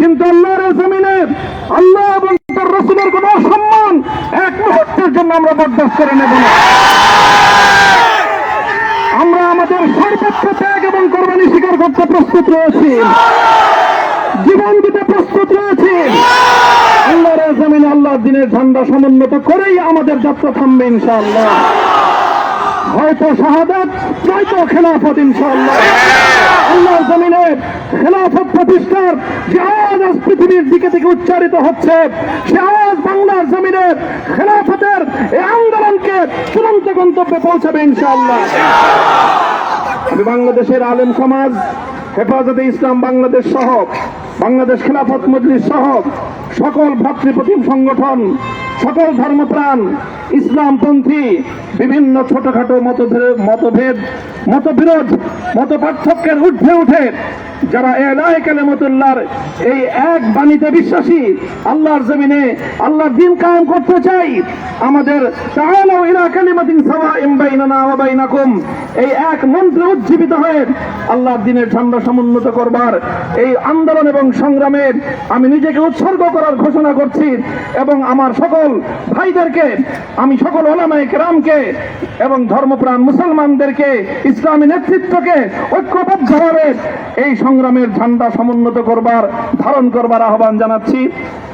কিন্তু আল্লাহর জমিনে আল্লাহ এবং তার রসুলের কোন সম্মান এক মুহূর্তের জন্য আমরা বরদাস্ত করে নেব না। আমরা আমাদের সর্বোচ্চ ত্যাগ এবং কোরবানি স্বীকার করতে প্রস্তুত রয়েছি। জীবন দিতে প্রস্তুত রয়েছি। আল্লাহর জমিনে আল্লাহর দিনের ঝান্ডা সমুন্নত করেই আমাদের যাত্রা থামবে ইনশাআল্লাহ। হয়তো শাহাদাত, নয়তো খেলাফত ইনশাআল্লাহ। প্রতিষ্ঠার যে আওয়াজ আজ পৃথিবীর দিকে থেকে উচ্চারিত হচ্ছে। সে বাংলার খেলাফতের এই আন্দোলনকে চূড়ান্ত গন্তব্যে পৌঁছাবে ইনশাআল্লাহ। আমি বাংলাদেশের আলেম সমাজ, হেফাজতে ইসলাম বাংলাদেশ সহ, বাংলাদেশ খেলাফত মজলিস সহ, সকল ভাতৃপ্রতিম সংগঠন, সকল ধর্মপ্রাণ, ইসলামপন্থী, বিভিন্ন ছোটখাটো মতভেদ, মতবিরোধ মত পার্থক্যের উঠে উঠে যারা এলাই কালেমতুল্লাহর এই এক বাণীতে বিশ্বাসী, আল্লাহর জমিনে আল্লাহর দিন কায়েম করতে চাই, আমাদের এবং আমি নিজেকে উৎসর্গ করার ঘোষণা করছি এবং আমার সকল ভাইদেরকে, আমি সকল ওলামায়ে কেরামকে এবং ধর্মপ্রাণ মুসলমানদেরকে, ইসলামী নেতৃত্বকে ঐক্যবদ্ধভাবে এই সংগ্রামের ঝান্ডা সমুন্নত করবার, ধারণ করবার আহ্বান জানাচ্ছি।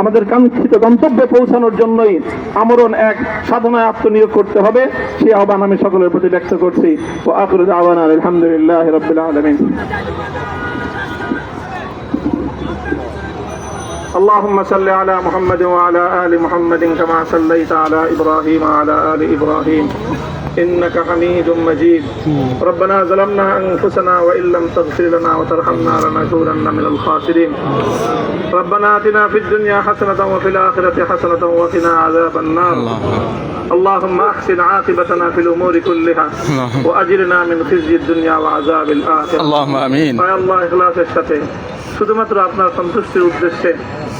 আমাদের কাঙ্ক্ষিত গন্তব্যে পৌঁছানোর জন্যই আমরণ এক সাধনায় আত্মনিয়োগ করতে হবে। সেই আহ্বান আমি সকলের প্রতি ব্যক্ত করছি। আহ্বান আলহামদুলিল্লাহ اللهم صل على محمد وعلى آل محمد كما صليت على إبراهيم وعلى آل إبراهيم. إنك حميد مجيد. ربنا ظلمنا أنفسنا وإن لم تغفر لنا وترحمنا لنكونن من الخاسرين. ربنا آتنا في الدنيا حسنة وفي الآخرة حسنة وقنا عذاب النار. اللهم أحسن عاقبتنا في الأمور كلها وأجرنا من خزي الدنيا وعذاب الآخرة. اللهم آمين. فيا الله إخلاص الشتين শুধুমাত্র আপনার সন্তুষ্টির উদ্দেশ্যে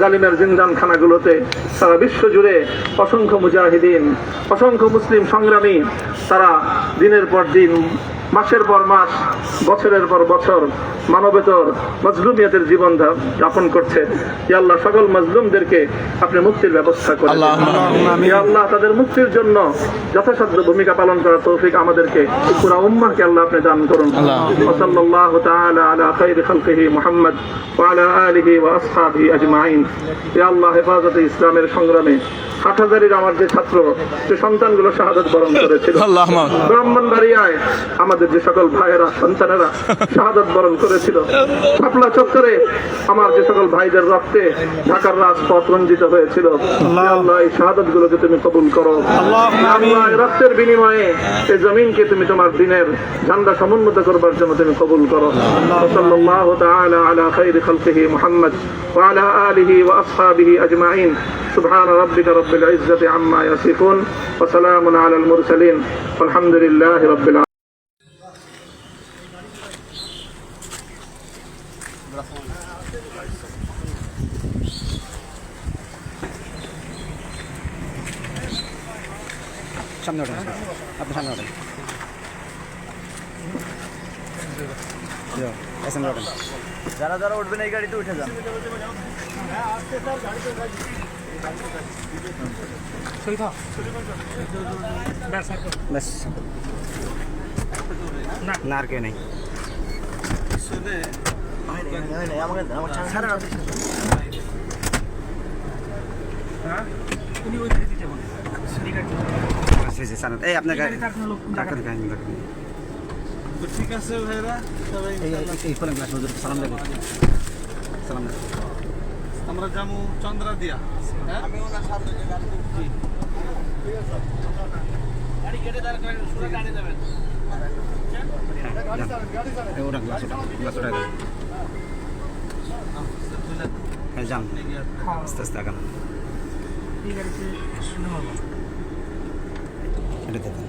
জালিমের জিন্দান খানাগুলোতে সারা বিশ্ব জুড়ে অসংখ্য মুজাহিদিন, অসংখ্য মুসলিম সংগ্রামী, তারা দিনের পর দিন মাসের পর মাস বছরের পর বছর মানবেতর মজলুমিয়াদের জীবন যাপন করছে। আল্লাহ সকল মজলুমদেরকে আপনি মুক্তির ব্যবস্থা করেন আল্লাহ তাদের মুক্তির জন্য যথাসাধ্য ভূমিকা পালন করা তৌফিক আমাদেরকে পুরা উম্মাকে আল্লাহ আপনি দান করুন। আলা আল্লাহ হেফাজতে ইসলামের সংগ্রামে হাটহাজারির আমার যে ছাত্র যে সন্তানগুলো শাহাদত বরণ করেছিল। ব্রাহ্মণবাড়িয়ায় আমাদের যে সকল ভাইয়েরা সন্তানেরা শাহাদত বরণ করেছিল শাপলা চত্বরে আমার যে সকল ভাইদের রক্তে ঢাকার রাজপথ রঞ্জিত হয়েছিল হে আল্লাহ এই শাহাদত গুলোকে তুমি কবুল করো হে আল্লাহ এই রক্তের বিনিময়ে এই জমিনকে তুমি তোমার দিনের ঝান্ডা সমুন্নত করবার জন্য তুমি কবুল করো সাল্লাল্লাহু তাআলা আলা খাইরি খালকিহি মুহাম্মদ وعلى آله وأصحابه أجمعين سبحان ربك رب العزة عما يصفون وسلام على المرسلين والحمد لله رب العالمين সামনে ওঠেন আপনি সামনে ওঠেন সামনে ওঠেন যারা যারা উঠবেন এই গাড়িতে উঠে যান ব্যাস না আর কেউ নেই আমাকে আমার ছাড়া জি, জি, সামনে। এই আপনার ঠিক আছে ভাইরা ফোনে গ্লাস সালাম সালাম আমরা যাব চন্দ্রা দিয়া আমি ওনার সামনে গাড়ি কেটে দাঁড় করেন সুরা গাড়ি যাবেন। ওটা গ্লাস ওটা গ্লাস ওটা। হ্যাঁ যান আস্তে আস্তে আগান এটা দেখুন